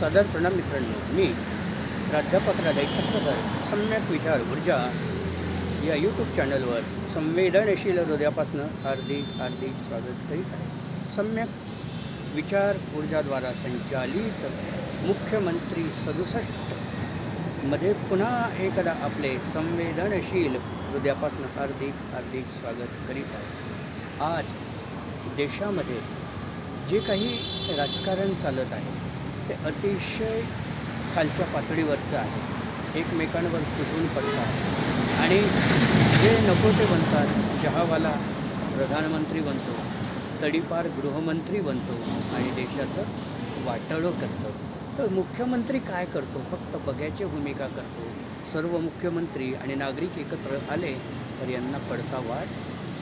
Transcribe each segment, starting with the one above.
सादर प्रणाम मित्रांनो. मी प्राध्यापक राधा चक्रधर सम्यक विचार ऊर्जा या यूट्यूब चॅनलवर संवेदनशील हृदयापासून हार्दिक हार्दिक स्वागत करीत आहे. सम्यक विचार ऊर्जाद्वारा संचालित मुख्यमंत्री सदुसष्टमध्ये पुन्हा एकदा आपले संवेदनशील हृदयापासून हार्दिक हार्दिक स्वागत करीत आहे. आज देशामध्ये जे काही राजकारण चालत आहे ते अतिशय खालच्या पातळीवरचं आहे. एकमेकांवर तुटून पडतात. आणि जे नको ते बनतात चहावाला प्रधानमंत्री बनतो तडीपार गृहमंत्री बनतो आणि देशाचं वाटळं करतो. तर मुख्यमंत्री काय करतो? फक्त बघ्याची भूमिका करतो. सर्व मुख्यमंत्री आणि नागरिक एकत्र आले तर यांना पडता वाट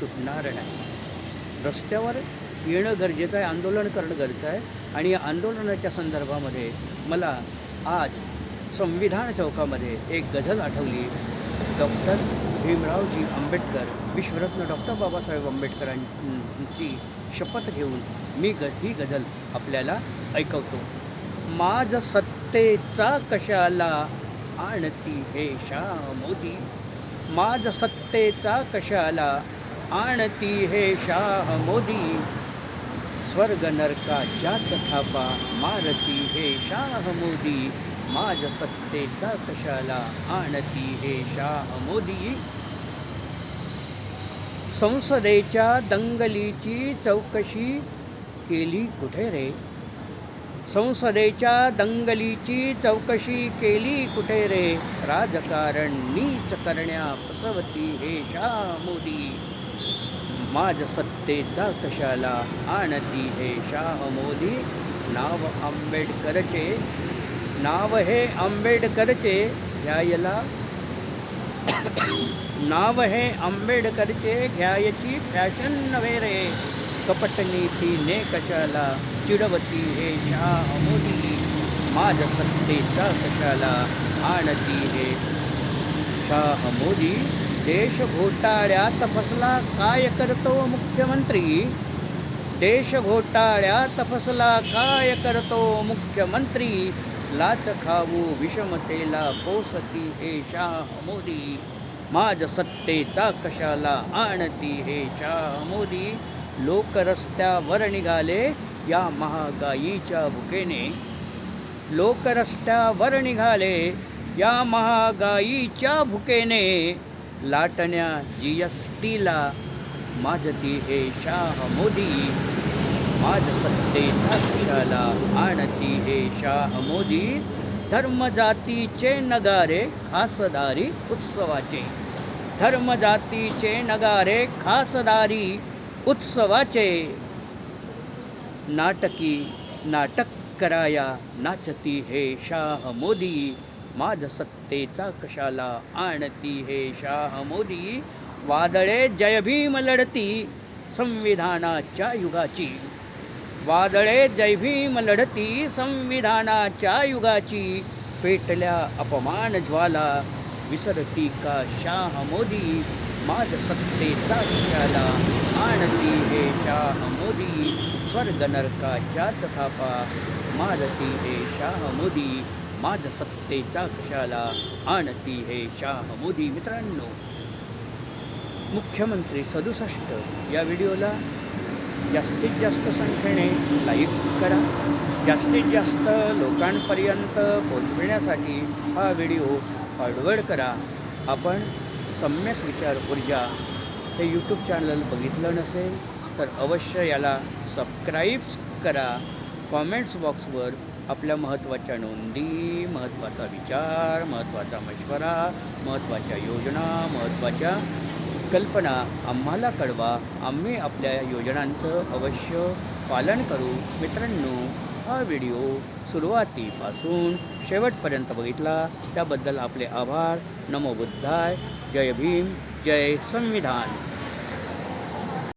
सुटणार नाही. रस्त्यावर येणं गरजेचं आहे आंदोलन करणं गरजेचं आहे. आणि या आंदोलनाच्या संदर्भामध्ये मला आज संविधान चौकामध्ये एक गझल आठवली. डॉक्टर भीमरावजी आंबेडकर विश्वरत्न डॉक्टर बाबासाहेब आंबेडकरांची शपथ घेऊन मी ग ही गझल आपल्याला ऐकवतो. माझ सत्तेचा कशाला आणती हे शाह मोदी माझ सत्तेचा कशाला आणती हे शाह मोदी स्वर्ग नरकाच्याच थापा मारती हे शाह मोदी. माझ सत्तेचा कशाला आणती हे शाह मोदी? संसदेच्या दंगलीची चौकशी केली कुठे रे? संसदेच्या दंगलीची चौकशी केली कुठे रे? राजकारण नीच करण्या फसवती हे शाह मोदी. माझ सत्तेचा कशाला आणती हे शाह मोदी? नाव आंबेडकरचे नाव हे आंबेडकरचे घ्यायला नाव हे आंबेडकरचे घ्यायची फॅशन नव्हे रे. कपटनीतीने कशाला चिडवती हे शाह मोदी? माझ सत्तेचा कशाला आणती हे शाह मोदी? देश घोटाळ्यात फसला काय करतो मुख्यमंत्री? देश घोटाळ्यात फसला काय करतो मुख्यमंत्री? लाच खाऊ विषमतेला पोसती हे शाह मोदी. माझ सत्तेचा कशाला आणती हे शाह मोदी? लोक रस्त्यावर निघाले या महागाईच्या भुकेने. लोक रस्त्यावर निघाले या महागाईच्या भुकेने. लाटण्या जी एस टीला माझती हे शाह मोदी. माझ सत्तेचा कशाला आणती हे शाह मोदी. धर्मजातीचे नगारे खासदारी उत्सवाचे. धर्मजातीचे नगारे खासदारी उत्सवाचे. नाटकी नाटक कराया नाचती हे शाह मोदी. माझ सत्तेचा कशाला आणती हे शाह मोदी? वादळे जयभीम लढती संविधानाच्या युगाची. वादळे जयभीम लढती संविधानाच्या युगाची. पेटल्या अपमान ज्वाला विसरती का शाह मोदी? माझ सत्तेचा कशाला आणती हे शाह मोदी? स्वर्ग नरकाच्या तथापा मारती हे शाह मोदी? माझ सत्तेचा कशाला आणती हे शाह मोदी मित्रांनो? मुख्यमंत्री सदुसष्ट. या व्हिडिओला जास्तीत जास्त संख्येने लाईक करा. जास्तीत जास्त लोकांपर्यंत पोचविण्यासाठी हा व्हिडिओ फॉरवर्ड करा. आपण सम्यक विचार ऊर्जा हे यूट्यूब चॅनल बघितलं नसेल तर अवश्य याला सबस्क्राईब्स करा. कॉमेंट्स बॉक्सवर आपल्या महत्त्वाच्या नोंदी महत्त्वाचा विचार महत्त्वाचा मशवरा महत्त्वाच्या योजना महत्त्वाच्या कल्पना आम्हाला कळवा. आम्ही आपल्या योजनांचं अवश्य पालन करू. मित्रांनो हा व्हिडिओ सुरुवातीपासून शेवटपर्यंत बघितला. त्याबद्दल आपले आभार. नमो बुद्धाय. जय भीम. जय संविधान.